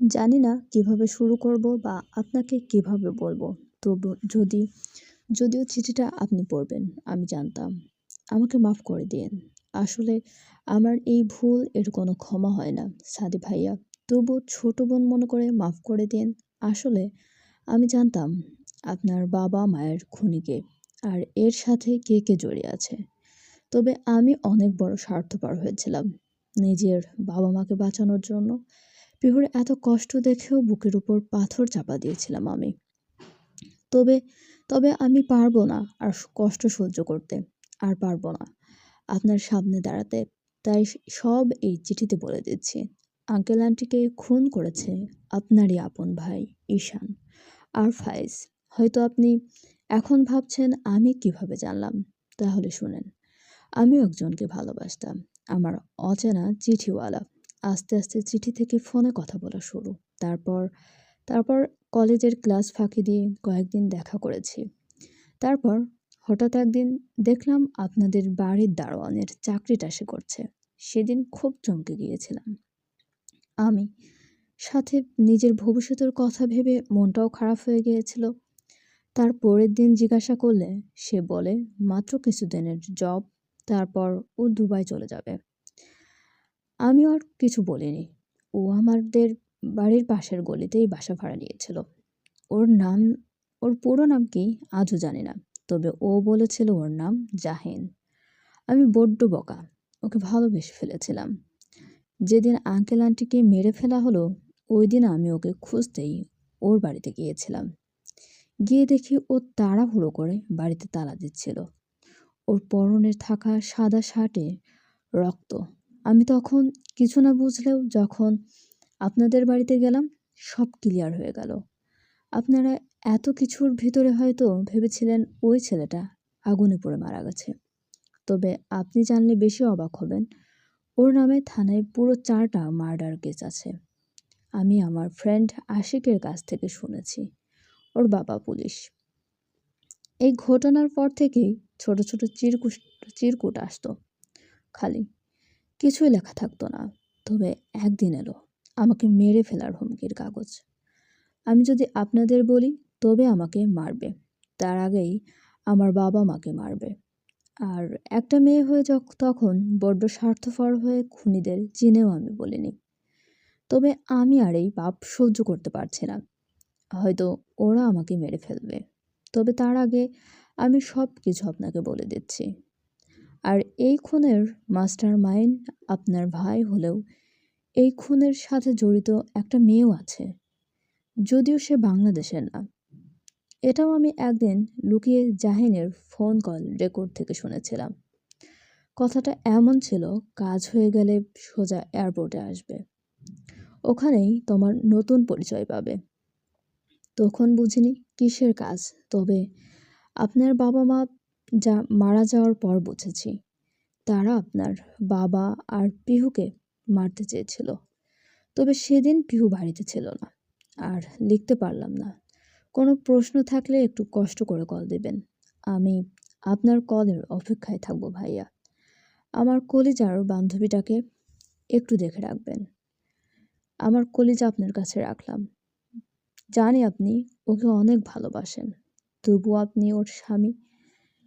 জানি না কীভাবে শুরু করব বা আপনাকে কীভাবে বলব। তবু যদি, যদিও চিঠিটা আপনি পড়বেন, আমি জানতাম। আমাকে মাফ করে দিন আসলে আমার এই ভুল এর কোনো ক্ষমা হয় না, সাদি ভাইয়া। তবু ছোট বোন মনে করে মাফ করে দিন আসলে আমি জানতাম আপনার বাবা মায়ের খুনিকে আর এর সাথে কে কে জড়িয়ে আছে। তবে আমি অনেক বড় স্বার্থপর হয়েছিলাম নিজের বাবা মাকে বাঁচানোর জন্য। পিহুর এত কষ্ট দেখেও বুকের উপর পাথর চাপা দিয়েছিলাম আমি। তবে তবে আমি পারব না আর কষ্ট সহ্য করতে। আর পারব না। আপনার সামনে দাঁড়াতে। তাই সব এই চিঠিতে বলে দিচ্ছি। আঙ্কেল আন্টিকে খুন করেছে আপনারই আপন ভাই ঈশান। আর ফাইজ হয়তো আপনি এখন ভাবছেন আমি কীভাবে জানলাম? তাহলে শুনেন। আমিও একজনকে ভালোবাসতাম। আমার অচেনা চিঠিওয়ালা। আস্তে আস্তে চিঠি থেকে ফোনে কথা বলা শুরু। তারপর তারপর কলেজের ক্লাস ফাঁকি দিয়ে কয়েকদিন দেখা করেছি। তারপর হঠাৎ একদিন দেখলাম আপনাদের বাড়ির দারোয়ানের চাকরিটা সে করছে। সেদিন খুব চমকে গিয়েছিলাম। আমি সাথে নিজের ভবিষ্যতের কথা ভেবে মনটাও খারাপ হয়ে গিয়েছিল। তার পরের দিন জিজ্ঞাসা করলে সে বলে, মাত্র কিছুদিনের জব, তারপর ও দুবাই চলে যাবে। আমি আর কিছু বলিনি। ও আমাদের বাড়ির পাশের গলিতেই বাসা ভাড়া নিয়েছিল। ওর নাম, ওর পুরো নাম কি আজও জানি না, তবে ও বলেছিল ওর নাম জাহিন। আমি বড্ড বকা, ওকে ভালোবেসে ফেলেছিলাম। যেদিন আঙ্কেল আন্টিকে মেরে ফেলা হলো, ওই দিন আমি ওকে খুঁজতেই ওর বাড়িতে গিয়েছিলাম। গিয়ে দেখি ও তাড়াহুড়ো করে বাড়িতে তালা দিচ্ছিল। ওর পরনের থাকা সাদা শার্টে রক্ত আমি তখন কিছু না বুঝলেও যখন আপনাদের বাড়িতে গেলাম, সব ক্লিয়ার হয়ে গেল। আপনারা এত কিছুর ভিতরে হয়তো ভেবেছিলেন ওই ছেলেটা আগুনে পড়ে মারা গেছে। তবে আপনি জানলে বেশি অবাক হবেন, ওর নামে থানায় পুরো চারটা মার্ডার কেস আছে। আমি আমার ফ্রেন্ড আশিকের কাছ থেকে শুনেছি, ওর বাবা পুলিশ। এই ঘটনার পর থেকেই ছোট ছোট চিরকুট চিরকুট আসতো, খালি কিছুই লেখা থাকতো না। তবে একদিন এলো, আমাকে মেরে ফেলার হুমকির কাগজ। আমি যদি আপনাদের বলি, তবে আমাকে মারবে। তার আগেই আমার বাবা মাকে মারবে। আর একটা মেয়ে হয়ে তখন বড্ড স্বার্থপর হয়ে খুনিদের চিনেও আমি বলিনি। তবে আমি আর এই পাপ সহ্য করতে পারছি না। হয়তো ওরা আমাকে মেরে ফেলবে। তবে তার আগে আমি সব কিছু আপনাকে বলে দিচ্ছি। আর এই খুনের মাস্টার মাইন্ড আপনার ভাই হলেও এই খুনের সাথে জড়িত একটা মেয়েও আছে। যদিও সে বাংলাদেশের না। এটাও আমি একদিন লুকিয়ে জাহিনের ফোন কল রেকর্ড থেকে শুনেছিলাম। কথাটা এমন ছিল, কাজ হয়ে গেলে সোজা এয়ারপোর্টে আসবে। ওখানেই তোমার নতুন পরিচয় পাবে। তখন বুঝিনি কিসের কাজ, তবে আপনার বাবা মা যা মারা যাওয়ার পর বুঝেছি। তারা আপনার বাবা আর পিহুকে মারতে চেয়েছিল। তবে সেদিন পিহু বাড়িতে ছিল না। আর লিখতে পারলাম না। কোনো প্রশ্ন থাকলে একটু কষ্ট করে কল দেবেন। আমি আপনার কলের অপেক্ষায় থাকব, ভাইয়া। আমার কলিজার বান্ধবীটাকে একটু দেখে রাখবেন। আমার কলিজা আপনার কাছে রাখলাম। জানি আপনি ওকে অনেক ভালোবাসেন। তবু আপনি ওর স্বামী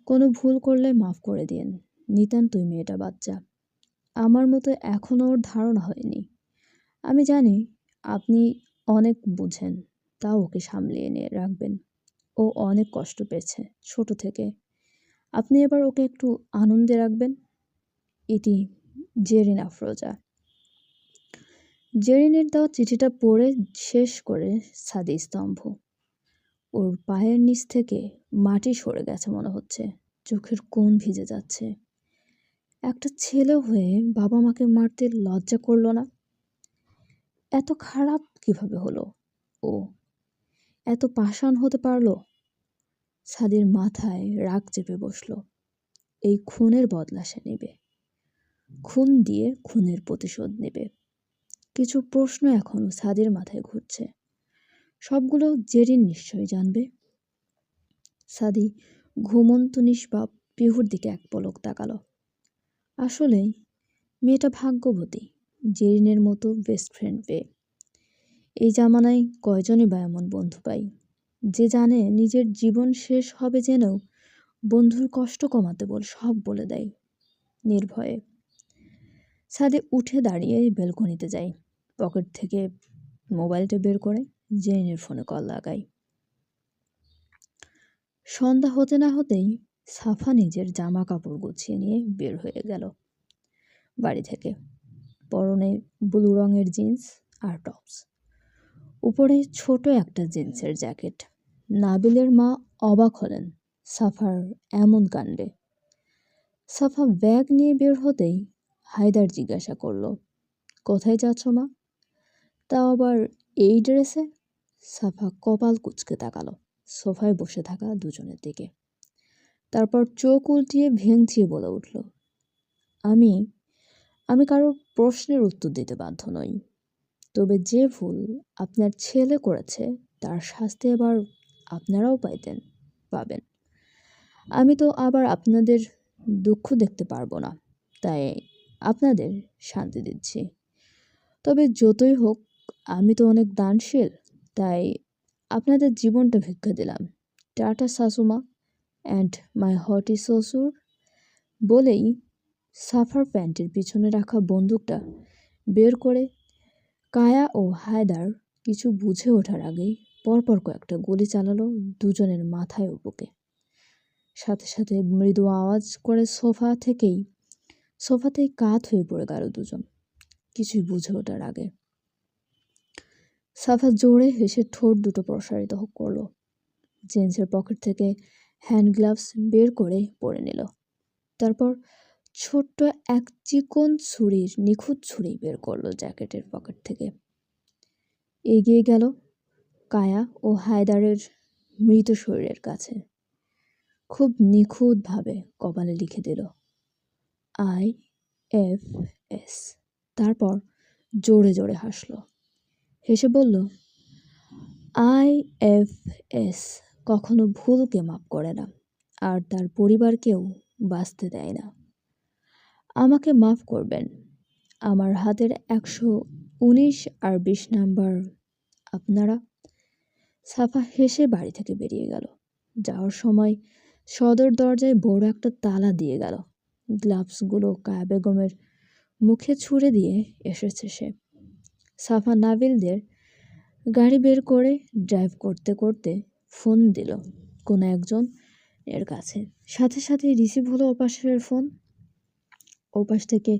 কোনো ভুল করলে মাফ করে দিন নিতান্তই মেয়েটা বাচ্চা। আমার মতো এখনও ওর ধারণা হয়নি। আমি জানি আপনি অনেক বুঝেন, তাও ওকে সামলিয়ে নিয়ে রাখবেন। ও অনেক কষ্ট পেয়েছে ছোট থেকে। আপনি এবার ওকে একটু আনন্দে রাখবেন? ইতি জেরিন আফরোজা। জেরিনের দেওয়া চিঠিটা পড়ে শেষ করে সাদি স্তম্ভ। ওর পায়ের নিচ থেকে মাটি সরে গেছে মনে হচ্ছে। চোখের কোণ ভিজে যাচ্ছে। একটা ছেলে হয়ে বাবা মাকে মারতে লজ্জা করল না? এত খারাপ কীভাবে হলো? ও, এত পাষাণ হতে পারল? সাদির মাথায় রাগ চেপে বসল। এই খুনের বদলা সে নেবে। খুন দিয়ে খুনের প্রতিশোধ নেবে। কিছু প্রশ্ন এখনও সাদির মাথায় ঘুরছে। সবগুলো জেরিন নিশ্চয়ই জানবে। সাদি ঘুমন্ত নিষ্পাপ পিহুর দিকে এক পলক তাকালো। আসলেই মেয়েটা ভাগ্যবতী, জেরিনের মতো বেস্ট ফ্রেন্ড পেয়ে। এই জামানায় কয়জনই বা এমন বন্ধু পাই? যে জানে নিজের জীবন শেষ হবে জেনেও বন্ধুর কষ্ট কমাতে বল সব বলে দেয় নির্ভয়ে। ছাদে উঠে দাঁড়িয়ে ব্যালকনিতে যাই পকেট থেকে মোবাইলটা বের করে। জেনের ফোনে কল লাগাই। সন্ধ্যা হতে না হতেই সাফা নিজের জামা কাপড় গুছিয়ে নিয়ে বের হয়ে গেল বাড়ি থেকে। পরনে ব্লু রঙের জিন্স আর টপস। উপরে ছোট একটা জিন্সের জ্যাকেট। নাবিলের মা অবাক হলেন সাফার এমন কাণ্ডে। সাফা ব্যাগ নিয়ে বের হতেই হায়দার জিজ্ঞাসা করল, কোথায় যাচ্ছ মা? তাও আবার এই ড্রেসে? সাফা কপাল কুচকে তাকালো, সোফায় বসে থাকা দুজনের দিকে। তারপর চোখ উল্টিয়ে ভেঙচিয়ে বলে উঠল, আমি আমি কারোর প্রশ্নের উত্তর দিতে বাধ্য নই। তবে যে ভুল আপনার ছেলে করেছে, তার শাস্তি এবার আপনারাও পাইতেন, পাবেন। আমি তো আবার আপনাদের দুঃখ দেখতে পারব না, তাই আপনাদের শান্তি দিচ্ছি। তবে যতই হোক, আমি তো অনেক দানশীল। তাই আপনাদের জীবনটা ভিক্ষা দিলাম। টাটা শাশুমা অ্যান্ড মাই হটি শ্বশুর বলেই সাফার প্যান্টের পিছনে রাখা বন্দুকটা বের করে কায়া ও হায়দার কিছু বুঝে ওঠার আগেই পরপর কয়েকটা গুলি চালালো দুজনের মাথায় বুকে। সাথে সাথে মৃদু আওয়াজ করে সোফা থেকেই, সোফাতেই কাত হয়ে পড়ে গেল দুজন। কিছুই বুঝে ওঠার আগে সাফা জোরে হেসে ঠোঁট দুটো প্রসারিত করল। জিন্সের পকেট থেকে হ্যান্ড গ্লাভস বের করে পরে নিল। তারপর ছোট্ট এক চিকন ছুরির নিখুঁত ছুরি বের করল জ্যাকেটের পকেট থেকে। এগিয়ে গেল কায়া ও হায়দারের মৃত শরীরের কাছে। খুব নিখুঁতভাবে কপালে লিখে দিল, আই এফ এস। তারপর জোরে জোরে হাসলো। হেসে বলল, আই এফ এস কখনো ভুলকে মাপ করে না, আর তার পরিবারকেও বাঁচতে দেয় না। আমাকে মাফ করবেন। আমার হাতের একশো উনিশ আর বিশ নাম্বার আপনারা সাফা হেসে বাড়ি থেকে বেরিয়ে গেল। যাওয়ার সময় সদর দরজায় বড় একটা তালা দিয়ে গেল। গ্লাভসগুলো কায়া বেগমের মুখে ছুঁড়ে দিয়ে এসেছে সে। সাফা নাবিলদের গাড়ি বের করে ড্রাইভ করতে করতে ফোন দিল কোনো একজন এর কাছে। সাথে সাথে রিসিভ হলো ওপাশের ফোন ওপাশ থেকে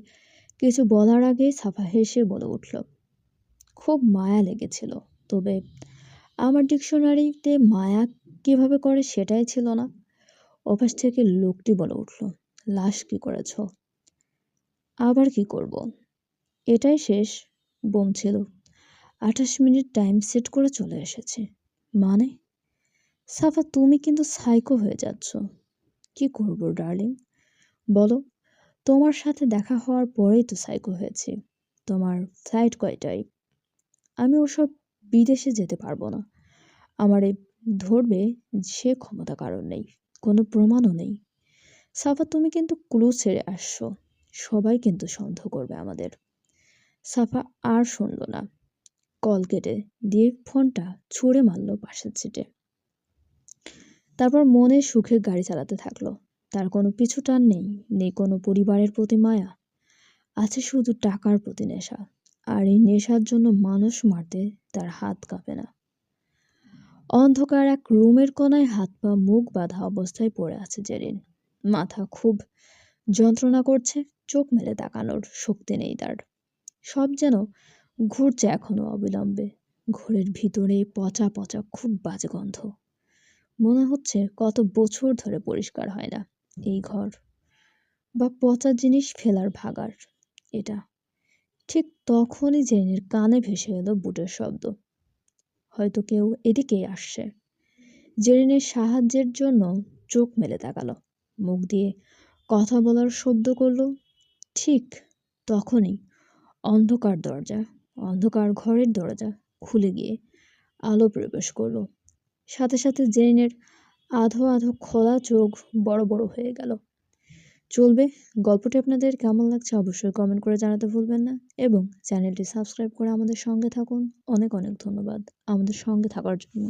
কিছু বলার আগেই সাফা হেসে বলে উঠল, খুব মায়া লেগেছিল, তবে আমার ডিকশনারিতে মায়া কীভাবে করে সেটাই ছিল না। ওপাশ থেকে লোকটি বলে উঠল, লাশ কি করেছ? আবার কি করব? এটাই শেষ বোম ছিল। আঠাশ মিনিট টাইম সেট করে চলে এসেছে। মানে? সাফা, তুমি কিন্তু সাইকো হয়ে যাচ্ছ। কি করব, ডার্লিং? বলো, তোমার সাথে দেখা হওয়ার পরেই তো সাইকো হয়েছি। তোমার ফ্লাইট কয়টাই আমি ওসব বিদেশে যেতে পারব না। আমারে ধরবে সে ক্ষমতা কারণ নেই, কোনো প্রমাণও নেই। সাফা, তুমি কিন্তু ক্লু ছেড়ে আসছো। সবাই কিন্তু সন্দেহ করবে আমাদের। সাফা আর শুনল না। কল কেটে দিয়ে ফোনটা ছুঁড়ে মারল পাশের সিটে। তারপর মনে সুখে গাড়ি চালাতে থাকল। তার কোনো পিছু টান নেই নেই কোনো পরিবারের প্রতি মায়া। আছে শুধু টাকার প্রতি নেশা, আর এই নেশার জন্য মানুষ মারতে তার হাত কাঁপে না। অন্ধকার এক রুমের কোনায় হাত পা মুখ বাঁধা অবস্থায় পড়ে আছে জেরিন। মাথা খুব যন্ত্রণা করছে, চোখ মেলে তাকানোর শক্তি নেই তার। সব যেন ঘুরছে এখনও অবিলম্বে। ঘরের ভিতরে পচা পচা খুব বাজে গন্ধ। মনে হচ্ছে কত বছর ধরে পরিষ্কার হয় না এই ঘর। বা পচা জিনিস ফেলার ভাগার এটা। ঠিক তখনই জেনের কানে ভেসে এলো বুটের শব্দ। হয়তো কেউ এদিকেই আসছে। জেরিনের সাহায্যের জন্য চোখ মেলে তাকালো। মুখ দিয়ে কথা বলার শব্দ করল। ঠিক তখনই অন্ধকার দরজা, অন্ধকার ঘরের দরজা খুলে গিয়ে আলো প্রবেশ করল। সাথে সাথে জেনের আধো আধো খোলা চোখ বড় বড় হয়ে গেল। চলবে, গল্পটি আপনাদের কেমন লাগছে অবশ্যই কমেন্ট করে জানাতে ভুলবেন না এবং চ্যানেলটি সাবস্ক্রাইব করে আমাদের সঙ্গে থাকুন। অনেক অনেক ধন্যবাদ আমাদের সঙ্গে থাকার জন্য।